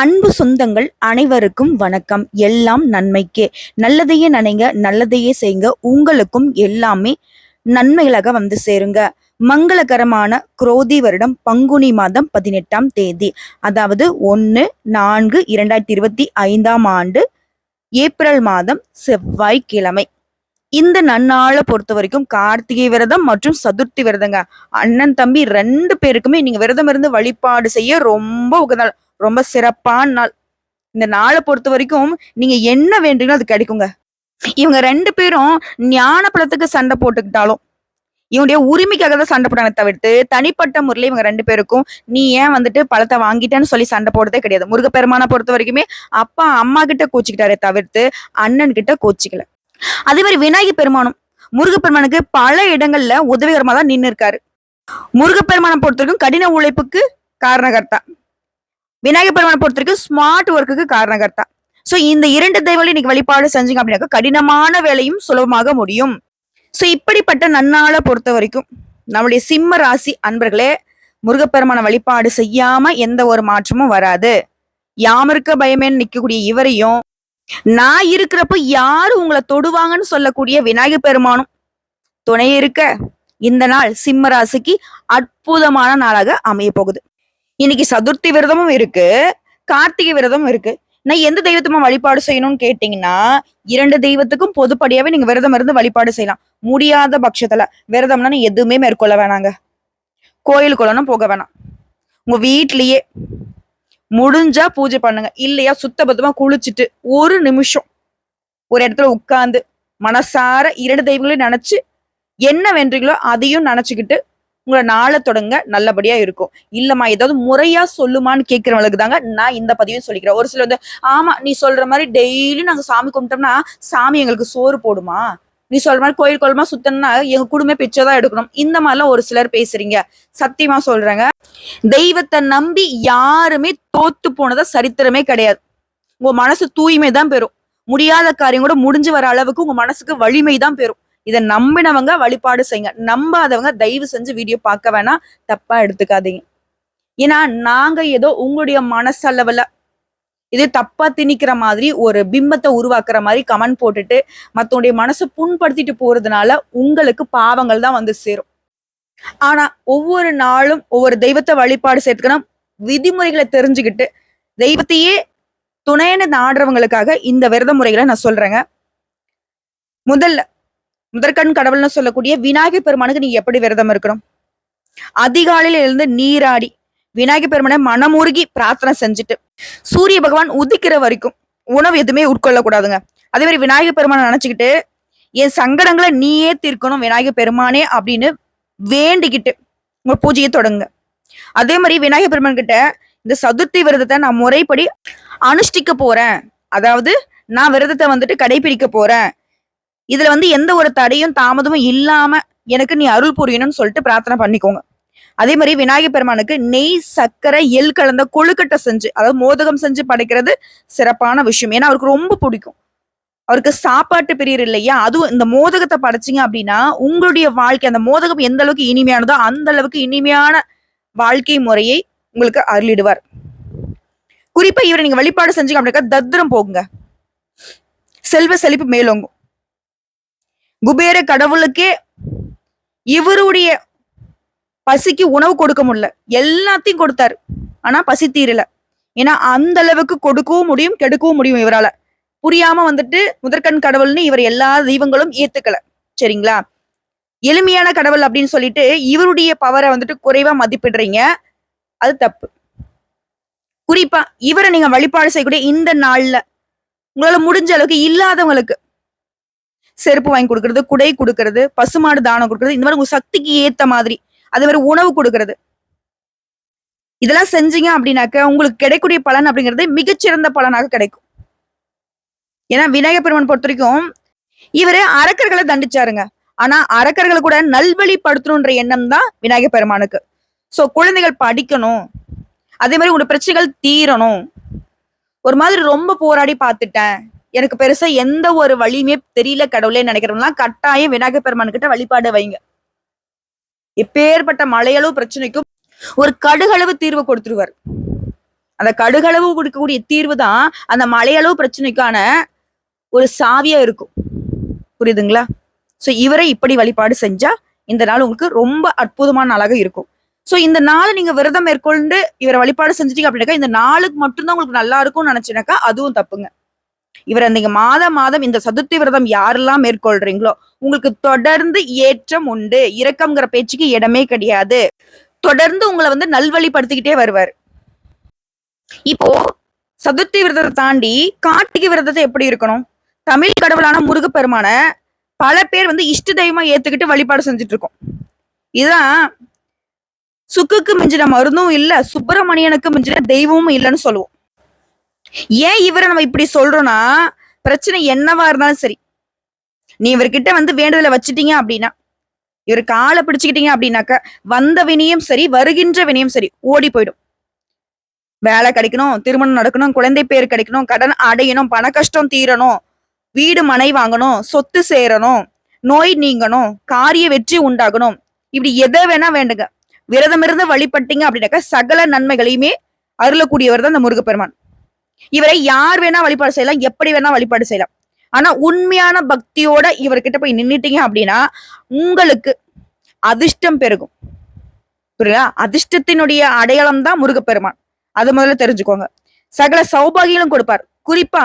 அன்பு சொந்தங்கள் அனைவருக்கும் வணக்கம். எல்லாம் நன்மைக்கே. நல்லதையே நினைங்க நல்லதையே செய்யுங்க. உங்களுக்கும் எல்லாமே நன்மைகளாக வந்து சேருங்க. மங்களகரமான குரோதி வருடம் பங்குனி மாதம் பதினெட்டாம் தேதி. அதாவது ஒன்று நான்கு இரண்டாயிரத்தி இருபத்தி ஐந்தாம் ஆண்டு ஏப்ரல் மாதம் செவ்வாய்க்கிழமை. இந்த நன்னாளை பொறுத்த வரைக்கும் கார்த்திகை விரதம் மற்றும் சதுர்த்தி விரதங்க. அண்ணன் தம்பி ரெண்டு பேருக்குமே நீங்க விரதம் இருந்து வழிபாடு செய்ய ரொம்ப உகந்த நாள். ரொம்ப சிறப்பான நாள். இந்த நாளை பொறுத்த வரைக்கும் நீங்க என்ன வேண்டுங்களோ அது கிடைக்குங்க. இவங்க ரெண்டு பேரும் ஞான பழத்துக்கு சண்டை போட்டுக்கிட்டாலும் இவனுடைய உரிமைக்காக தான் சண்டை போட்டாங்க தவிர்த்து தனிப்பட்ட முறையில் இவங்க ரெண்டு பேருக்கும் நீ ஏன் வந்துட்டு பழத்தை வாங்கிட்டேன்னு சொல்லி சண்டை போடுறதே கிடையாது. முருகப்பெருமானை பொறுத்த வரைக்குமே அப்பா அம்மா கிட்ட கோச்சிக்கிட்டாரே தவிர்த்து அண்ணன் கிட்ட கோச்சிக்கல. அதே மாதிரி விநாயகர் பெருமானும் முருகப்பெருமானுக்கு பல இடங்கள்ல உதவிகரமா தான் நின்று இருக்காரு முருகப்பெருமானை பொறுத்த வரைக்கும் கடின உழைப்புக்கு காரணகர்த்தா. விநாயகர் பெருமானை பொறுத்த வரைக்கும் ஸ்மார்ட் ஒர்க்குக்கு காரணகர்த்தா. சோ இந்த இரண்டு தெய்வங்களையும் நீங்க வழிபாடு செஞ்சீங்க அப்படின்னாக்கா கடினமான வேலையும் சுலபமாக முடியும். சோ இப்படிப்பட்ட நன்னாளை பொறுத்த வரைக்கும் நம்முடைய சிம்ம ராசி அன்பர்களே முருகப்பெருமான வழிபாடு செய்யாம எந்த ஒரு மாற்றமும் வராது. யாமருக்க பயமேன்னு நிற்கக்கூடிய இவரையும் நான் இருக்கிறப்ப யாரு உங்களை தொடுவாங்கன்னு சொல்லக்கூடிய விநாயகர் பெருமானும் துணை இருக்க இந்த நாள் சிம்ம ராசிக்கு அற்புதமான நாளாக அமைய போகுது. இன்னைக்கு சதுர்த்தி விரதமும் இருக்கு கார்த்திகை விரதமும் இருக்கு. நான் எந்த தெய்வத்துமா வழிபாடு செய்யணும்னு கேட்டீங்கன்னா இரண்டு தெய்வத்துக்கும் பொதுப்படியாவே நீங்க விரதம் இருந்து வழிபாடு செய்யலாம். முடியாத பட்சத்துல விரதம்னா நீ எதுவுமே மேற்கொள்ள வேணாங்க. கோயிலுக்குள்ளனும் போக வேணாம். உங்க வீட்லயே முடிஞ்சா பூஜை பண்ணுங்க. இல்லையா சுத்தபத்தமா குளிச்சுட்டு ஒரு நிமிஷம் ஒரு இடத்துல உட்கார்ந்து மனசார இரண்டு தெய்வங்களையும் நினைச்சு என்ன வென்றீங்களோ அதையும் நினைச்சுக்கிட்டு உங்களை நாளை தொடங்க நல்லபடியா இருக்கும். இல்லம்மா ஏதாவது முறையா சொல்லுமான்னு கேட்கிறவங்களுக்கு தாங்க நான் இந்த பதிவையும் சொல்லிக்கிறேன். ஒரு சிலர் வந்து ஆமா நீ சொல்ற மாதிரி டெய்லி நாங்க சாமி கும்பிட்டோம்னா சாமி எங்களுக்கு சோறு போடுமா? நீ சொல்ற மாதிரி கோயில் குளமா சுத்தணும்னா எங்க குடும்பமே பிச்சை தான் எடுக்கணும். இந்த மாதிரிலாம் ஒரு சிலர் பேசுறீங்க. சத்தியமா சொல்றேங்க. தெய்வத்தை நம்பி யாருமே தோத்து போனதா சரித்திரமே கிடையாது. உங்க மனசு தூய்மை தான் பெறும். முடியாத காரியம் கூட முடிஞ்சு வர அளவுக்கு உங்க மனசுக்கு வலிமை தான் பெறும். இதை நம்பினவங்க வழிபாடு செய்யுங்க. நம்பாதவங்க தயவு செஞ்சு வீடியோ பார்க்க வேணாம். தப்பா எடுத்துக்காதீங்க. ஏன்னா நாங்க ஏதோ உங்களுடைய மனசளவுல இது தப்பா திணிக்கிற மாதிரி ஒரு பிம்பத்தை உருவாக்குற மாதிரி கமெண்ட் போட்டுட்டு மத்தவனுடைய மனசை புண்படுத்திட்டு போறதுனால உங்களுக்கு பாவங்கள் தான் வந்து சேரும். ஆனா ஒவ்வொரு நாளும் ஒவ்வொரு தெய்வத்தை வழிபாடு செய்யறதுக்குன்னா விதிமுறைகளை தெரிஞ்சுக்கிட்டு தெய்வத்தையே துணைன்னு நாடுறவங்களுக்காக இந்த விரத முறைகளை நான் சொல்றேங்க. முதல்ல முதற்கண் கடவுள்னு சொல்லக்கூடிய விநாயகர் பெருமானுக்கு நீங்க எப்படி விரதம் இருக்கணும்? அதிகாலையில இருந்து நீராடி விநாயகர் பெருமனை மனமுருகி பிரார்த்தனை செஞ்சுட்டு சூரிய பகவான் உதிக்கிற வரைக்கும் உணவு எதுவுமே உட்கொள்ள கூடாதுங்க அதே மாதிரி விநாயகர் பெருமானை நினைச்சுக்கிட்டு என் சங்கடங்களை நீயே தீர்க்கணும் விநாயகர் பெருமானே அப்படின்னு வேண்டிக்கிட்டு உங்க பூஜையை தொடங்க அதே மாதிரி விநாயகர் பெருமான் கிட்ட இந்த சதுர்த்தி விரதத்தை நான் முறைப்படி அனுஷ்டிக்க போறேன். அதாவது நான் விரதத்தை வந்துட்டு கடைபிடிக்க போறேன். இதுல வந்து எந்த ஒரு தடையும் தாமதமும் இல்லாம எனக்கு நீ அருள் புரியணும்னு சொல்லிட்டு பிரார்த்தனை பண்ணிக்கோங்க. அதே மாதிரி விநாயகர் பெருமானுக்கு நெய் சர்க்கரை எள் கலந்த கொழுக்கட்டை செஞ்சு அதாவது மோதகம் செஞ்சு படைக்கிறது சிறப்பான விஷயம். ஏன்னா அவருக்கு ரொம்ப பிடிக்கும். அவருக்கு சாப்பாட்டு பிரியர் இல்லையா? அதுவும் இந்த மோதகத்தை படைச்சிங்க அப்படின்னா உங்களுடைய வாழ்க்கை அந்த மோதகம் எந்த அளவுக்கு இனிமையானதோ அந்த அளவுக்கு இனிமையான வாழ்க்கை முறையை உங்களுக்கு அருளிடுவார். குறிப்பா இவரை நீங்க வழிபாடு செஞ்சீங்க அப்படின்னா தத்ரம் போகுங்க. செல்வ செழிப்பு மேலோங்கும். குபேர கடவுளுக்கே இவருடைய பசிக்கு உணவு கொடுக்க முடியல. எல்லாத்தையும் கொடுத்தாரு. ஆனா பசி தீரல. ஏன்னா அந்த அளவுக்கு கொடுக்கவும் முடியும் கெடுக்கவும் முடியும் இவரால. புரியாம வந்துட்டு முதற்கண் கடவுள்னு இவர் எல்லா தெய்வங்களும் ஏத்துக்கல. சரிங்களா? எளிமையான கடவுள் அப்படின்னு சொல்லிட்டு இவருடைய பவரை வந்துட்டு குறைவா மதிப்பிடுறீங்க. அது தப்பு. குறிப்பா இவரை நீங்க வழிபாடு செய்யக்கூடிய இந்த நாள்ல உங்களால முடிஞ்ச அளவுக்கு இல்லாதவங்களுக்கு செருப்பு வாங்கி கொடுக்கறது குடை கொடுக்கறது பசுமாடு தானம் கொடுக்கறது இந்த மாதிரி உங்க சக்திக்கு ஏத்த மாதிரி அது மாதிரி உணவு கொடுக்கறது. இதெல்லாம் செஞ்சீங்க அப்படின்னாக்க உங்களுக்கு கிடைக்கக்கூடிய பலன் அப்படிங்கிறது மிகச்சிறந்த பலனாக கிடைக்கும். ஏன்னா விநாயகர் பெருமான் பொறுத்த வரைக்கும் இவரு அரக்கர்களை தண்டிச்சாருங்க. ஆனா அரக்கர்களை கூட நல்வழிப்படுத்தணுன்ற எண்ணம் தான் விநாயகர் பெருமானுக்கு. சோ குழந்தைகள் படிக்கணும். அதே மாதிரி உங்களோட பிரச்சனைகள் தீரணும். ஒரு மாதிரி ரொம்ப போராடி பார்த்துட்டேன். எனக்கு பெருசா எந்த ஒரு வழியுமே தெரியல கடவுளே நினைக்கிறவங்களாம் கட்டாயம் விநாயகர் பெருமான் கிட்ட வழிபாடு வைங்க. இப்பேற்பட்ட மலையளவு பிரச்சனைக்கும் ஒரு கடுகளவு தீர்வு கொடுத்துருவார். அந்த கடுகளவு கொடுக்கக்கூடிய தீர்வு தான் அந்த மலையளவு பிரச்சனைக்கான ஒரு சாவியா இருக்கும். புரியுதுங்களா? சோ இவரை இப்படி வழிபாடு செஞ்சா இந்த நாள் உங்களுக்கு ரொம்ப அற்புதமான நாளாக இருக்கும். ஸோ இந்த நாள் நீங்க விரதம் மேற்கொண்டு இவரை வழிபாடு செஞ்சிட்டீங்க அப்படின்னாக்கா இந்த நாளுக்கு மட்டும்தான் உங்களுக்கு நல்லா இருக்கும்னு நினைச்சினாக்கா அதுவும் தப்புங்க. இவர் நீங்க மாதம் மாதம் இந்த சதுர்த்தி விரதம் யாரெல்லாம் மேற்கொள்றீங்களோ உங்களுக்கு தொடர்ந்து ஏற்றம் உண்டு. இரக்கம்ங்கிற பேச்சுக்கு இடமே கிடையாது. தொடர்ந்து உங்களை வந்து நல்வழிப்படுத்திக்கிட்டே வருவார். இப்போ சதுர்த்தி விரதத்தை தாண்டி கார்த்திகை விரதத்தை எப்படி இருக்கணும்? தமிழ் கடவுளான முருகப்பெருமான பல பேர் வந்து இஷ்ட தெய்வமா ஏத்துக்கிட்டு வழிபாடு செஞ்சுட்டு இருக்கோம் இதுதான் சுக்குக்கு மிஞ்சின மருந்தும் இல்ல சுப்பிரமணியனுக்கு மிஞ்சின தெய்வமும் இல்லைன்னு சொல்லுவோம். ஏன் இவரை நம்ம இப்படி சொல்றோம்னா பிரச்சனை என்னவா இருந்தாலும் சரி. நீ இவர்கிட்ட வந்து வேண்டுதலை வச்சுட்டீங்க அப்படின்னா இவர் காலை பிடிச்சுக்கிட்டீங்க அப்படின்னாக்க வந்த வினையும் சரி வருகின்ற வினையும் சரி ஓடி போயிடும். வேலை கிடைக்கணும் திருமணம் நடக்கணும் குழந்தை பேர் கிடைக்கணும் கடன் அடையணும் பண கஷ்டம் தீரணும் வீடு மனை வாங்கணும் சொத்து சேரணும் நோய் நீங்கணும் காரிய வெற்றி உண்டாகணும். இப்படி எதை வேணா வேண்டுங்க. விரதம் இருந்து வழிபட்டீங்க அப்படின்னாக்க சகல நன்மைகளையுமே அருளக்கூடியவர் தான் இந்த முருகப்பெருமான். இவரை யார் வேணா வழிபாடு செய்யலாம் எப்படி வேணா வழிபாடு செய்யலாம். ஆனா உண்மையான பக்தியோட இவர்கிட்ட போய் நின்னுட்டீங்க அப்படின்னா உங்களுக்கு அதிர்ஷ்டம் பெருகும். புரியுதா? அதிர்ஷ்டத்தினுடைய அடையாளம் தான் முருகப்பெருமான். அது முதல்ல தெரிஞ்சுக்கோங்க. சகல சௌபாகியங்களும் கொடுப்பார். குறிப்பா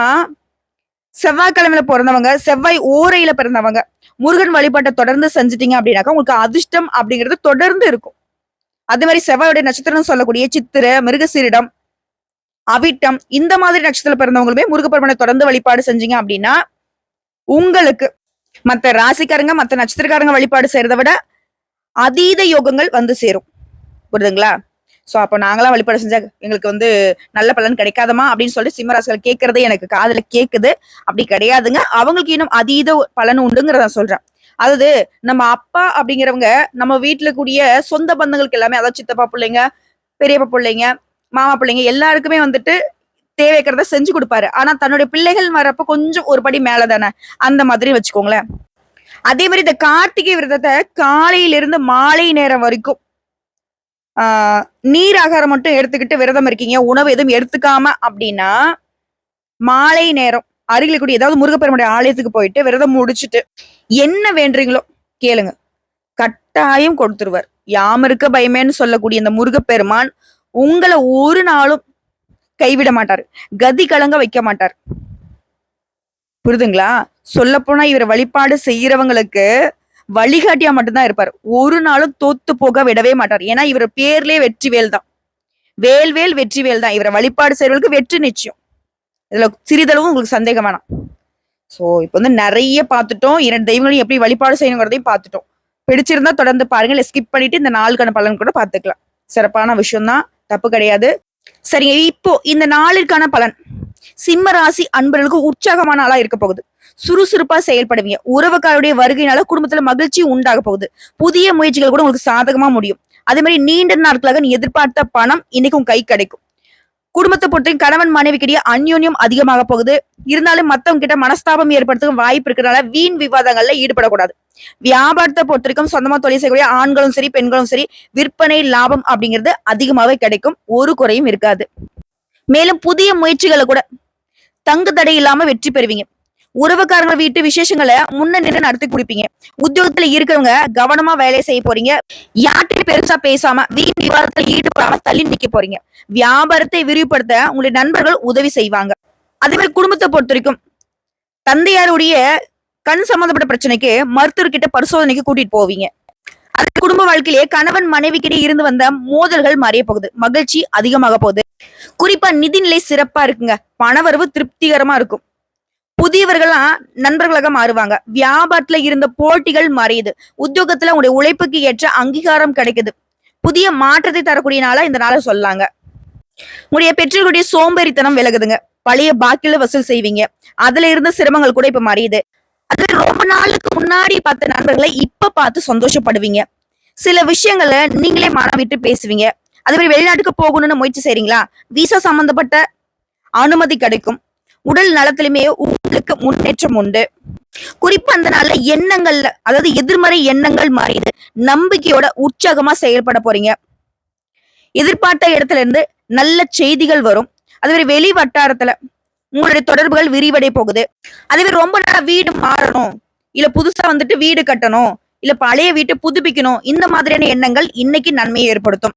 செவ்வாய்க்கிழமையில பிறந்தவங்க செவ்வாய் ஓரையில பிறந்தவங்க முருகன் வழிபாட்டை தொடர்ந்து செஞ்சுட்டீங்க அப்படின்னாக்கா உங்களுக்கு அதிர்ஷ்டம் அப்படிங்கிறது தொடர்ந்து இருக்கும். அதே மாதிரி செவ்வாயுடைய நட்சத்திரம் சொல்லக்கூடிய சித்திர மிருகசீரிடம் அவிட்டம் இந்த மாதிரி நட்சத்திரத்துல பிறந்தவங்களுமே முருகப்பெருமனை தொடர்ந்து வழிபாடு செஞ்சீங்க அப்படின்னா உங்களுக்கு மத்த ராசிக்காரங்க மத்த நட்சத்திரக்காரங்க வழிபாடு செய்யறதை விட அதீத யோகங்கள் வந்து சேரும். புரியுதுங்களா? சோ அப்போ நாங்களாம் வழிபாடு செஞ்சா எங்களுக்கு வந்து நல்ல பலன் கிடைக்காதமா அப்படின்னு சொல்லிட்டு சிம்மராசிகள் கேட்கறது எனக்கு காதில் கேக்குது. அப்படி கிடையாதுங்க. அவங்களுக்கு இன்னும் அதீத பலன் உண்டுங்கிறத நான் சொல்றேன். அதாவது நம்ம அப்பா அப்படிங்கிறவங்க நம்ம வீட்டுல கூடிய சொந்த பந்தங்களுக்கு எல்லாமே அதாவது சித்தப்பா பிள்ளைங்க பெரியப்பா பிள்ளைங்க மாமா பிள்ளைங்க எல்லாருக்குமே வந்துட்டு தேவைக்கிறத செஞ்சு கொடுப்பாரு. ஆனா தன்னுடைய பிள்ளைகள் வரப்ப கொஞ்சம் ஒரு படி மேல தானே அந்த மாதிரி வச்சுக்கோங்களேன். அதே மாதிரி இந்த கார்த்திகை விரதத்தை காலையிலிருந்து மாலை நேரம் வரைக்கும் ஆஹ் நீர் ஆகாரம் மட்டும் எடுத்துக்கிட்டு விரதம் இருக்கீங்க. உணவு எதுவும் எடுத்துக்காம அப்படின்னா மாலை நேரம் அருகில் கூடிய ஏதாவது முருகப்பெருமுடைய ஆலயத்துக்கு போயிட்டு விரதம் முடிச்சுட்டு என்ன வேண்டுறீங்களோ கேளுங்க. கட்டாயம் கொடுத்துருவார். யாம இருக்க பயமேன்னு சொல்லக்கூடிய இந்த முருகப்பெருமான் உங்களை ஒரு நாளும் கைவிட மாட்டார். கதி கலங்க வைக்க மாட்டார். புரிதுங்களா? சொல்ல போனா இவர் வழிபாடு செய்யறவங்களுக்கு வழிகாட்டியா மட்டும்தான் இருப்பார். ஒரு நாளும் தோத்து போக விடவே மாட்டார். ஏன்னா இவர் பேர்லயே வெற்றி வேல் தான். வேல்வேல் வெற்றி வேல் தான். இவரை வழிபாடு செய்யறவங்களுக்கு வெற்றி நிச்சயம். இதுல சிறிதளவும் உங்களுக்கு சந்தேகம் வேணாம். சோ இப்போ வந்து நிறைய பார்த்துட்டோம். இரண்டு தெய்வங்களையும் எப்படி வழிபாடு செய்யணுங்கிறதையும் பார்த்துட்டோம். பிடிச்சிருந்தா தொடர்ந்து பாருங்க. இல்லை ஸ்கிப் பண்ணிட்டு இந்த நாளுக்கான பலன் கூட பார்த்துக்கலாம். சிறப்பான விஷயம் தான் தப்பு கிடையாது. சரிங்க இப்போ இந்த நாளிற்கான பலன். சிம்ம ராசி அன்பர்களுக்கு உற்சாகமான நாளா இருக்க போகுது. சுறுசுறுப்பா செயல்படுவீங்க. உறவுக்காருடைய வருகையினால குடும்பத்துல மகிழ்ச்சி உண்டாக போகுது. புதிய முயற்சிகள் கூட உங்களுக்கு சாதகமா முடியும். அதே மாதிரி நீண்ட நாட்களாக நீ எதிர்பார்த்த பணம் இன்னைக்கு உன் கை கிடைக்கும். குடும்பத்தை பொறுத்தையும் கணவன் மனைவிக்கிடையே அந்யோன்யம் அதிகமாக போகுது. இருந்தாலும் மத்தவங்க கிட்ட மனஸ்தாபம் ஏற்படுத்தும் வாய்ப்பு இருக்கிறனால வீண் விவாதங்கள்ல ஈடுபடக்கூடாது. வியாபாரத்தை பொறுத்த வரைக்கும் சொந்தமா தொழில் செய்யக்கூடிய ஆண்களும் சரி பெண்களும் சரி விற்பனை லாபம் அப்படிங்கிறது அதிகமாவே கிடைக்கும். ஒரு குறையும் இருக்காது. மேலும் புதிய முயற்சிகளை கூட தங்கு தடை இல்லாம வெற்றி பெறுவீங்க. உறவுக்காரங்க வீட்டு விசேஷங்களை முன்ன நின்று நடத்தி குடிப்பீங்க. உத்தியோகத்துல இருக்கிறவங்க கவனமா வேலையை செய்ய போறீங்க. யார்கிட்டயும் பெருசா பேசாம வீண் விவாதத்துல ஈடுபடாம தள்ளி நிக்க போறீங்க. வியாபாரத்தை விரிவுபடுத்த உங்களுடைய நண்பர்கள் உதவி செய்வாங்க. அதே மாதிரி குடும்பத்தை பொறுத்த வரைக்கும் தந்தையாருடைய கண் சம்பந்தப்பட்ட பிரச்சனைக்கு மருத்துவர்கிட்ட பரிசோதனைக்கு கூட்டிட்டு போவீங்க. அது குடும்ப வாழ்க்கையிலேயே கணவன் மனைவிக்கிடையே இருந்து வந்த மோதல்கள் மறைய போகுது. மகிழ்ச்சி அதிகமாக போகுது. குறிப்பா நிதிநிலை சிறப்பா இருக்குங்க. பணவரவு திருப்திகரமா இருக்கும். புதியவர்கள்லாம் நண்பர்களாக மாறுவாங்க. வியாபாரத்துல இருந்த போட்டிகள் மறையுது உத்தியோகத்துல உங்களுடைய உழைப்புக்கு ஏற்ற அங்கீகாரம் கிடைக்குது. புதிய மாற்றத்தை தரக்கூடிய நாளா இந்த நாளை சொல்லாங்க. உங்களுடைய பெற்றோர்களுடைய சோம்பேறித்தனம் விலகுதுங்க. பழைய பாக்கியில வசூல் செய்வீங்க. அதுல இருந்த சிரமங்கள் கூட இப்ப மறையுது அது ரொம்ப நாளுக்கு முன்னாடி பார்த்த நண்பர்களை இப்ப பார்த்து சந்தோஷப்படுவீங்க. சில விஷயங்களை நீங்களே மனம் விட்டு பேசுவீங்க. அதே மாதிரி வெளிநாட்டுக்கு போகணும்னு முயற்சி செய்றீங்களா? விசா சம்பந்தப்பட்ட அனுமதி கிடைக்கும். உடல் நலத்திலுமே உங்களுக்கு முன்னேற்றம் உண்டு. குறிப்பா அந்த நாள்ல எண்ணங்கள்ல அதாவது எதிர்மறை எண்ணங்கள் மாறியது. நம்பிக்கையோட உற்சாகமா செயல்பட போறீங்க. எதிர்பார்த்த இடத்துல இருந்து நல்ல செய்திகள் வரும். அதே மாதிரி வெளி வட்டாரத்துல உங்களுடைய தொடர்புகள் விரிவடைய போகுது. அதே மாதிரி ரொம்ப நாளா வீடு மாறணும். இல்ல புதுசா வந்துட்டு வீடு கட்டணும். இல்ல பழைய வீட்டை புதுப்பிக்கணும். இந்த மாதிரியான எண்ணங்கள் இன்னைக்கு நன்மையை ஏற்படுத்தும்.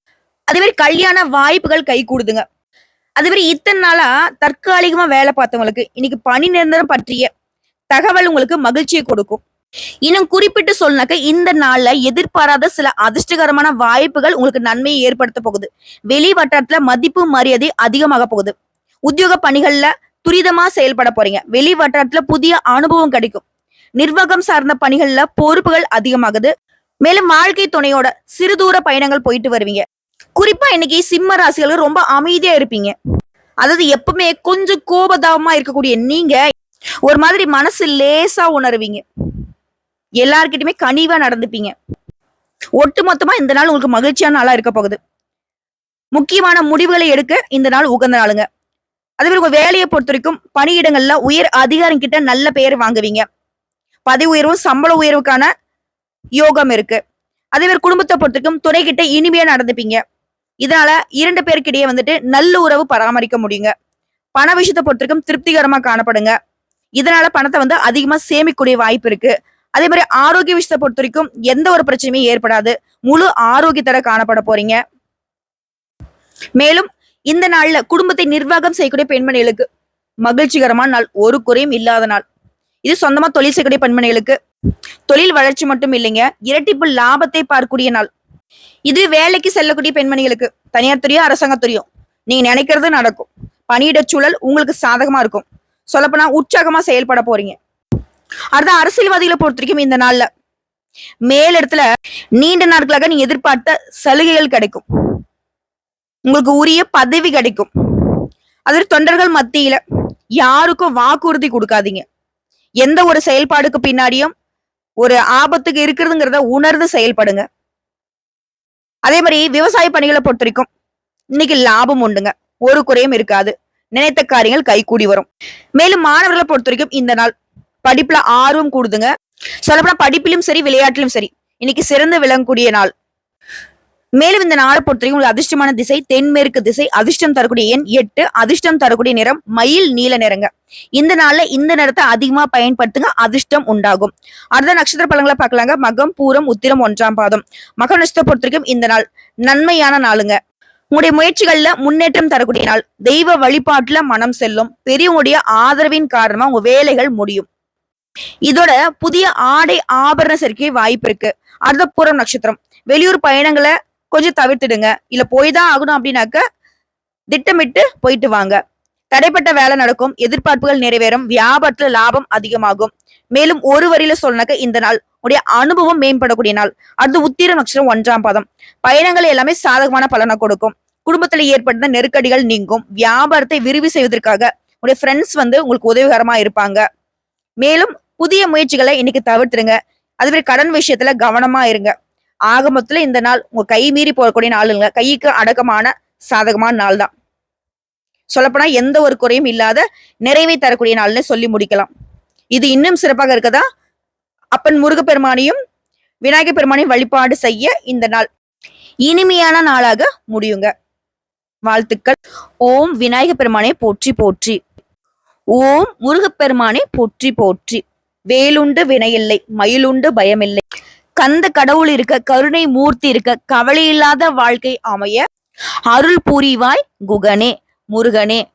அதே மாதிரி கல்யாண வாய்ப்புகள் கை கூடுதுங்க. அதே மாதிரி இத்தனை நாளா தற்காலிகமா வேலை பார்த்தவங்களுக்கு இன்னைக்கு பணி நிரந்தரம் பற்றிய தகவல் உங்களுக்கு மகிழ்ச்சியை கொடுக்கும். இன்னும் குறிப்பிட்டு சொன்னாக்க இந்த நாள்ல எதிர்பாராத சில அதிர்ஷ்டகரமான வாய்ப்புகள் உங்களுக்கு நன்மையை ஏற்படுத்த போகுது. வெளி வட்டாரத்துல மதிப்பு மரியாதை அதிகமாக போகுது. உத்தியோக பணிகள்ல துரிதமா செயல்பட போறீங்க. வெளி வட்டாரத்துல புதிய அனுபவம் கிடைக்கும். நிர்வாகம் சார்ந்த பணிகள்ல பொறுப்புகள் அதிகமாகுது. மேலும் வாழ்க்கை துணையோட சிறு தூர பயணங்கள் போயிட்டு வருவீங்க. குறிப்பா இன்னைக்கு சிம்ம ராசிகள் ரொம்ப அமைதியா இருப்பீங்க. அதாவது எப்பவுமே கொஞ்சம் கோபதாபமா இருக்கக்கூடிய நீங்க ஒரு மாதிரி மனசு லேசா உணருவீங்க. எல்லார்கிட்டயுமே கனிவா நடந்துப்பீங்க. ஒட்டுமொத்தமா இந்த நாள் உங்களுக்கு மகிழ்ச்சியான நாளா இருக்க போகுது. முக்கியமான முடிவுகளை எடுக்க இந்த நாள் உகந்த நாளுங்க. அதே மாதிரி உங்க வேலையை பொறுத்த வரைக்கும் பணியிடங்கள்ல உயர் அதிகாரம் கிட்ட நல்ல பெயர் வாங்குவீங்க. பதவி உயர்வும் சம்பள உயர்வுக்கான யோகம் இருக்கு. அதே மாதிரி குடும்பத்தை பொறுத்த வரைக்கும் துணை கிட்ட இனிமையா நடந்துப்பீங்க. இதனால இரண்டு பேருக்கிடையே வந்துட்டு நல்ல உறவு பராமரிக்க முடியுங்க. பண விஷயத்தை பொறுத்திருக்கும் திருப்திகரமா காணப்படுங்க. இதனால பணத்தை வந்து அதிகமா சேமிக்கக்கூடிய வாய்ப்பு இருக்கு. அதே மாதிரி ஆரோக்கிய விஷயத்தை பொறுத்த வரைக்கும் எந்த ஒரு பிரச்சனையுமே ஏற்படாது. முழு ஆரோக்கியத்தோட காணப்பட போறீங்க. மேலும் இந்த நாள்ல குடும்பத்தை நிர்வாகம் செய்யக்கூடிய பெண்மணிகளுக்கு மகிழ்ச்சிகரமான நாள் ஒரு குறையும் இல்லாத நாள். இது சொந்தமா தொழில் செய்யக்கூடிய பெண்மணிகளுக்கு தொழில் வளர்ச்சி மட்டும் இல்லைங்க. இரட்டிப்பு லாபத்தை பார்க்கக்கூடிய நாள். இது வேலைக்கு செல்லக்கூடிய பெண்மணிகளுக்கு தனியார் துறையோ அரசாங்க துறையோ நீங்க நினைக்கிறது நடக்கும். பணியிட சூழல் உங்களுக்கு சாதகமா இருக்கும். சொல்லப்போனா உற்சாகமா செயல்பட போறீங்க. அடுத்த அரசியல்வாதிகளை பொறுத்த வரைக்கும் இந்த நாள்ல மேலிடத்துல நீண்ட நாட்களாக நீங்க எதிர்பார்த்த சலுகைகள் கிடைக்கும். உங்களுக்கு உரிய பதவி கிடைக்கும். அது தொண்டர்கள் மத்தியில யாருக்கும் வாக்குறுதி கொடுக்காதீங்க. எந்த ஒரு செயல்பாடுக்கு பின்னாடியும் ஒரு ஆபத்துக்கு இருக்கிறதுங்கிறத உணர்ந்து செயல்படுங்க. அதே மாதிரி விவசாய பணிகளை பொறுத்த வரைக்கும் இன்னைக்கு லாபம் உண்டுங்க. ஒரு குறையும் இருக்காது. நினைத்த காரியங்கள் கைகூடி வரும். மேலும் மாணவர்களை பொறுத்த வரைக்கும் இந்த நாள் படிப்புல ஆர்வம் கூடுதுங்க. சொல்லப்போனா படிப்பிலும் சரி விளையாட்டிலும் சரி இன்னைக்கு சிறந்து விளங்கக்கூடிய நாள். மேலும் இந்த நாளை பொறுத்தவரைக்கும் உங்களுக்கு அதிர்ஷ்டமான திசை தென்மேற்கு திசை அதிர்ஷ்டம் தரக்கூடிய எண் எட்டு அதிர்ஷ்டம் தரக்கூடிய நிறம் மயில் நீல நிறங்க. இந்த நாள்ல இந்த நிறத்தை அதிகமா பயன்படுத்துங்க அதிர்ஷ்டம் உண்டாகும். அடுத்த நட்சத்திர பழங்களை பார்க்கலாங்க. மகம் பூரம் உத்திரம் ஒன்றாம் பாதம். மக நட்சத்திரம் பொறுத்த வரைக்கும் இந்த நாள் நன்மையான நாளுங்க. உங்களுடைய முயற்சிகள்ல முன்னேற்றம் தரக்கூடிய நாள். தெய்வ வழிபாட்டுல மனம் செல்லும். பெரியவங்களுடைய ஆதரவின் காரணமா உங்க வேலைகள் முடியும். இதோட புதிய ஆடை ஆபரண சேர்க்கை வாய்ப்பு இருக்கு. அடுத்த பூரம் நட்சத்திரம். வெளியூர் பயணங்களை கொஞ்சம் தவிர்த்துடுங்க. இல்ல போய் தான் ஆகணும் அப்படின்னாக்க திட்டமிட்டு போயிட்டு வாங்க. தடைப்பட்ட வேலை நடக்கும். எதிர்பார்ப்புகள் நிறைவேறும். வியாபாரத்துல லாபம் அதிகமாகும். மேலும் ஒரு வரியில சொல்லனாக்க இந்த நாள் உடைய அனுபவம் மேம்படக்கூடிய நாள். அடுத்து உத்திர நட்சத்திரம் ஒன்றாம் பாதம். பயணங்கள் எல்லாமே சாதகமான பலனை கொடுக்கும். குடும்பத்துல ஏற்பட்ட நெருக்கடிகள் நீங்கும். வியாபாரத்தை விரிவு செய்வதற்காக உடைய ஃப்ரெண்ட்ஸ் வந்து உங்களுக்கு உதவிகரமா இருப்பாங்க. மேலும் புதிய முயற்சிகளை இன்னைக்கு தவிர்த்துருங்க அதுவே கடன் விஷயத்துல கவனமா இருங்க. ஆக மொத்தத்துல இந்த நாள் உங்க கை மீறி போகக்கூடிய நாளுங்க. கைக்கு அடக்கமான சாதகமான நாள் தான் சொல்லப்போனா எந்த ஒரு குறையும் இல்லாத நிறைவை தரக்கூடிய நாள்னு சொல்லி முடிக்கலாம். இது இன்னும் சிறப்பாக இருக்கதா? அப்பன் முருகப்பெருமானையும் விநாயகர் பெருமானையும் வழிபாடு செய்ய இந்த நாள் இனிமையான நாளாக முடியுங்க. வாழ்த்துக்கள். ஓம் விநாயகர் பெருமானை போற்றி போற்றி. ஓம் முருகப்பெருமானை போற்றி போற்றி. வேலுண்டு வினையில்லை மயிலுண்டு பயமில்லை. கந்த கடவுள் இருக்க கருணை மூர்த்தி இருக்க கவலை இல்லாத வாழ்க்கை அமைய அருள் புரிவாய் குகனே முருகனே.